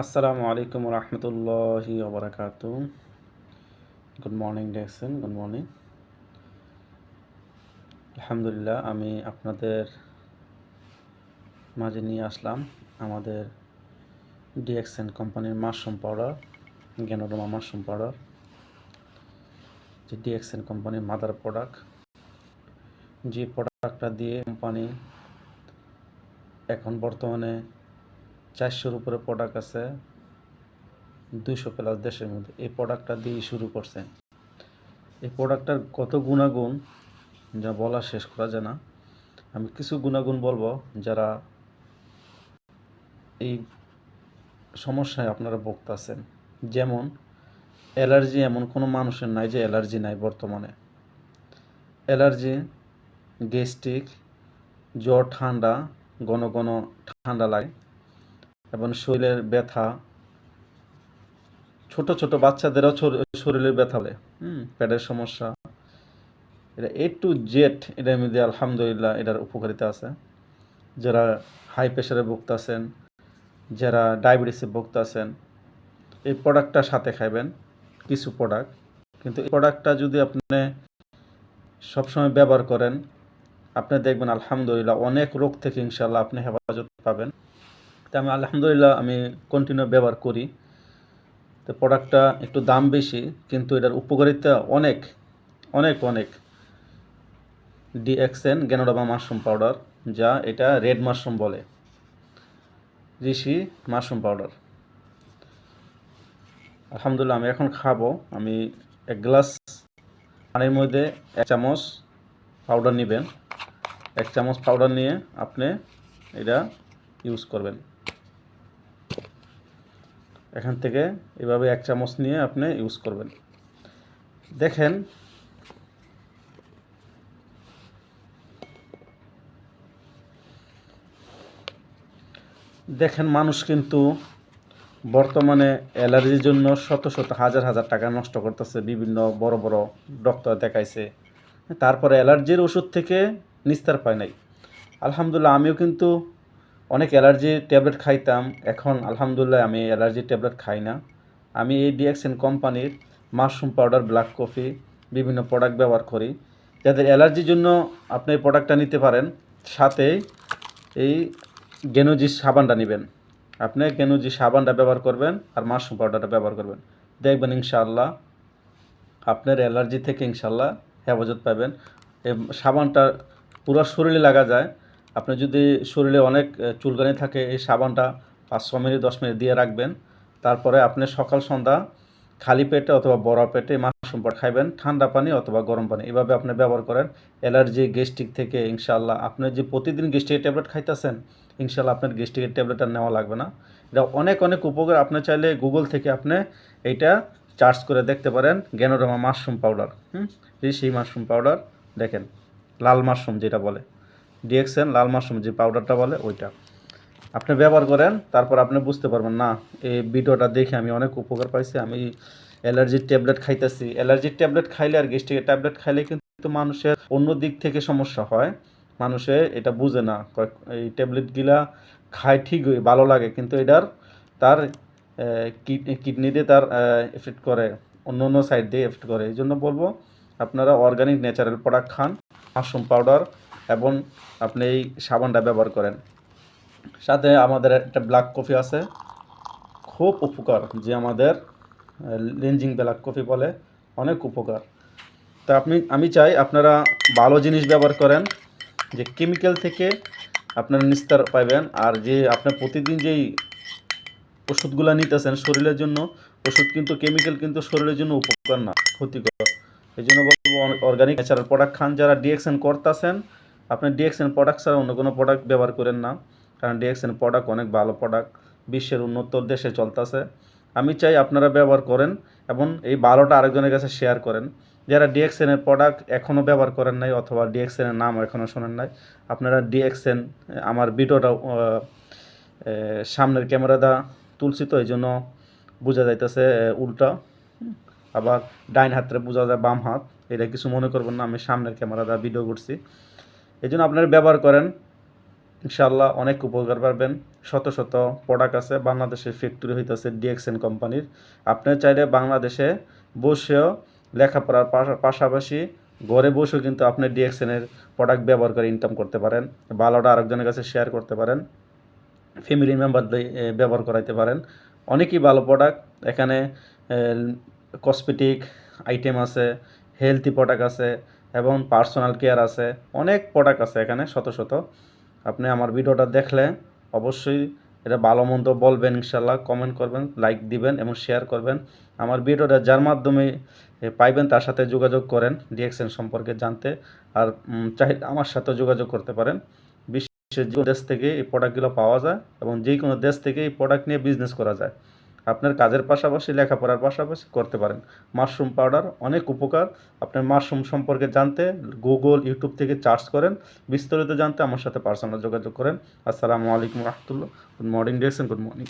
আসসালামু আলাইকুম রহমতুল্লাহি গুড মর্নিং ডেকসন গুড মর্নিং আলহামদুলিল্লাহ, আমি আপনাদের মাঝে নিয়ে আসলাম আমাদের ডিএক্সএন কোম্পানির mushroom powder, ganoderma mushroom powder, যে ডিএক্সএন কোম্পানির মাদার প্রোডাক্ট। যে প্রোডাক্টটা দিয়ে কোম্পানি এখন বর্তমানে চারশোর উপরে প্রোডাক্ট আছে দুশো প্লাস দেশের মধ্যে। এই প্রোডাক্টটা দিয়ে শুরু করছে। এই প্রোডাক্টটার কত গুণাগুণ, যা বলা শেষ করা যায় না। আমি কিছু গুণাগুণ বলব যারা এই সমস্যায় আপনারা ভুগতেছেন। যেমন, অ্যালার্জি এমন কোনো মানুষের নাই যে অ্যালার্জি নাই বর্তমানে। অ্যালার্জি, গ্যাস্ট্রিক, জ্বর, ঠান্ডা, ঘন ঘন ঠান্ডা লাগে। এবং শরীরের ব্যথা। ছোট ছোট বাচ্চাদেরও শরীরের ব্যথা বলে হুম, পেটের সমস্যা। এটা এ টু জেড এটার মধ্যে আলহামদুলিল্লাহ এটার উপকারিতা আছে। যারা হাই প্রেশারে ভুগতেছেন, যারা ডায়াবেটিসে ভুগতেছেন, এই প্রোডাক্টটা সাথে খাইবেন, কিছু প্রোডাক্ট কিন্তু এই প্রোডাক্টটা যদি আপনি সবসময় ব্যবহার করেন, আপনি দেখবেন আলহামদুলিল্লাহ অনেক রোগ থেকে ইনশাল্লাহ আপনি হেফাজত পাবেন। তো আমি আলহামদুলিল্লাহ আমি কন্টিনিউ ব্যবহার করি। তো প্রোডাক্টটা একটু দাম বেশি, কিন্তু এটার উপকারিতা অনেক অনেক অনেক। ডিএক্সএন গ্যানোডামা মাশরুম পাউডার যা এটা রেড মাশরুম বলে। ঋষি মাশরুম পাউডার আলহামদুলিল্লাহ আমি এখন খাব। আমি এক গ্লাস পানির মধ্যে এক চামচ পাউডার নেবেন। এক চামচ পাউডার নিয়ে আপনি এটা ইউজ করবেন। এখান থেকে এভাবে এক চামচ নিয়ে আপনি ইউজ করবেন। দেখেন দেখেন মানুষ কিন্তু বর্তমানে অ্যালার্জির জন্য শত শত হাজার হাজার টাকা নষ্ট করতেছে, বিভিন্ন বড় বড় ডক্টর দেখাইছে। তারপরে অ্যালার্জির ওষুধ থেকে নিস্তার পায় নাই। আলহামদুলিল্লাহ, আমিও কিন্তু অনেক অ্যালার্জি ট্যাবলেট খাইতাম। এখন আলহামদুলিল্লাহ আমি অ্যালার্জির ট্যাবলেট খাই না। আমি এই ডিএক্সএন কোম্পানির মাশরুম পাউডার, ব্ল্যাক কফি বিভিন্ন প্রোডাক্ট ব্যবহার করি। যাদের অ্যালার্জির জন্য আপনি এই প্রোডাক্টটা নিতে পারেন, সাথে এই গেনুজি সাবানটা নেবেন। আপনি গেনুজি সাবানটা ব্যবহার করবেন আর মাশরুম পাউডারটা ব্যবহার করবেন। দেখবেন ইনশাআল্লাহ আপনার অ্যালার্জি থেকে ইনশাল্লাহ হেফাজত পাবেন। এই সাবানটা পুরো শরীরে লাগা যায়। আপনি যদি শরীরে অনেক চুলকানি থাকে, এই সাবানটা পাঁচ ছ মিনিট, দশ মিনিট দিয়ে রাখবেন। তারপরে আপনি সকাল, সন্ধ্যা খালি পেটে অথবা বড় পেটে মাশরুম পাউডার খাইবেন, ঠান্ডা পানি অথবা গরম পানি। এভাবে আপনি ব্যবহার করেন। অ্যালার্জি, গ্যাস্ট্রিক থেকে ইনশাল্লাহ আপনি যে প্রতিদিন গ্যাস্ট্রিকের ট্যাবলেট খাইতেছেন ইনশাল্লাহ আপনার গ্যাস্ট্রিকের ট্যাবলেট আর নেওয়া লাগবে না। এটা অনেক অনেক উপকার। আপনি চাইলে গুগল থেকে আপনি এইটা চার্জ করে দেখতে পারেন, গ্যানোডামা মাশরুম পাউডার। হুম? এই সেই মাশরুম পাউডার দেখেন, লাল মাশরুম যেটা বলে। ডিএক্সএন, লাল মাশরুম যে পাউডারটা বলে ওইটা। আপনি ব্যবহার করেন, তারপর আপনি বুঝতে পারবেন, না, এই ভিডিওটা দেখে আমি অনেক উপকার পাইছি, আমি অ্যালার্জির ট্যাবলেট খাইতেছি। অ্যালার্জির ট্যাবলেট খাইলে আর গ্যাস্ট্রিকের ট্যাবলেট খাইলে কিন্তু মানুষের অন্য দিক থেকে সমস্যা হয়। মানুষে এটা বুঝে না এই ট্যাবলেটগুলা খায় ঠিকই, ভালো লাগে, কিন্তু এটার তার কিডনিতে তার এফেক্ট করে, অন্য অন্য সাইড দিয়ে এফেক্ট করে। এই জন্য বলব, আপনারা অর্গানিক ন্যাচারাল প্রোডাক্ট খান, মাশরুম পাউডার এবং আপনি এই সাবানটা ব্যবহার করেন। সাথে আমাদের একটা ব্ল্যাক কফি আছে। খুব উপকার, যে আমাদের লেঞ্জিং ব্ল্যাক কফি বলে, অনেক উপকার। তা আপনি, আমি চাই আপনারা ভালো জিনিস ব্যবহার করেন, যে কেমিক্যাল থেকে আপনারা নিস্তার পাইবেন, আর যে আপনার প্রতিদিন যেই ওষুধগুলো নিতেছেন শরীরের জন্য, ওষুধ কিন্তু কেমিক্যাল কিন্তু শরীরের জন্য উপকার না, ক্ষতিকর। এই জন্য বলব অর্গানিক ন্যাচারাল প্রোডাক্ট খান, যারা ডিএক্সএন করতেছেন আপনি ডিএক্সএন প্রোডাক্ট ছাড়া অন্য কোনো প্রোডাক্ট ব্যবহার করেন না, কারণ ডিএক্সএন প্রোডাক্ট অনেক ভালো প্রোডাক্ট বিশ্বের উন্নত দেশে চলতেছে। আমি চাই আপনারা ব্যবহার করেন এবং এই ভালোটা আরেকজনের কাছে শেয়ার করেন। যারা ডিএক্সএনের প্রোডাক্ট এখনও ব্যবহার করেন নাই অথবা ডিএক্সএনের নাম এখনও শোনেন নাই, আপনারা ডিএক্সএন আমার ভিডিওটা সামনের ক্যামেরাটা তুলছি তো এই জন্য বোঝা যাইতেছে উল্টা। আবার ডাইন হাতে বোঝা যায় বাম হাত, এটা কিছু মনে করবেন না, আমি সামনের ক্যামেরা দ্বারা ভিডিও করছি। এই জন্য আপনারা ব্যবহার করেন। ইনশাল্লাহ অনেক উপকার পাবেন। শত শত প্রোডাক্ট আছে বাংলাদেশের ফ্যাক্টরি হইতেছে ডিএক্সএন কোম্পানির আপনি চাইলে বাংলাদেশে বসেও লেখাপড়ার পাশা- পাশাপাশি ঘরে বসেও কিন্তু আপনি ডিএক্সএনের প্রোডাক্ট ব্যবহার করে ইনকাম করতে পারেন। ভালোটা আরেকজনের কাছে শেয়ার করতে পারেন। ফ্যামিলি মেম্বার ব্যবহার করাইতে পারেন। অনেকই ভালো প্রোডাক্ট এখানে কসমেটিক আইটেম আছে হেলথি প্রোডাক্ট আছে এবং পার্সোনাল কেয়ার আছে, অনেক প্রোডাক্ট আছে এখানে, শত শত। আপনি আমার ভিডিওটা দেখলে অবশ্যই এটা ভালো মন্দ বলবেন ইনশাল্লাহ কমেন্ট করবেন লাইক দিবেন এবং শেয়ার করবেন। আমার ভিডিওটা যার মাধ্যমে পাইবেন তার সাথে যোগাযোগ করেন ডিএক্সএন সম্পর্কে জানতে আর চাইলে আমার সাথে যোগাযোগ করতে পারেন। বিশ্বের যে দেশ থেকে এই প্রোডাক্টগুলো পাওয়া যায় এবং যে কোনো দেশ থেকে এই প্রোডাক্ট নিয়ে বিজনেস করা যায়। আপনার কাজের পাশাপাশি লেখাপড়ার পাশাপাশি করতে পারেন। মাশরুম পাউডার অনেক উপকার। আপনার মাশরুম সম্পর্কে জানতে গুগল ইউটিউব থেকে চার্চ করেন। বিস্তারিত জানতে আমার সাথে পার্সোনাল যোগাযোগ করেন। আসসালামু আলাইকুম রহমতুল্লাহ। গুড মর্নিং ডেস গুড মর্নিং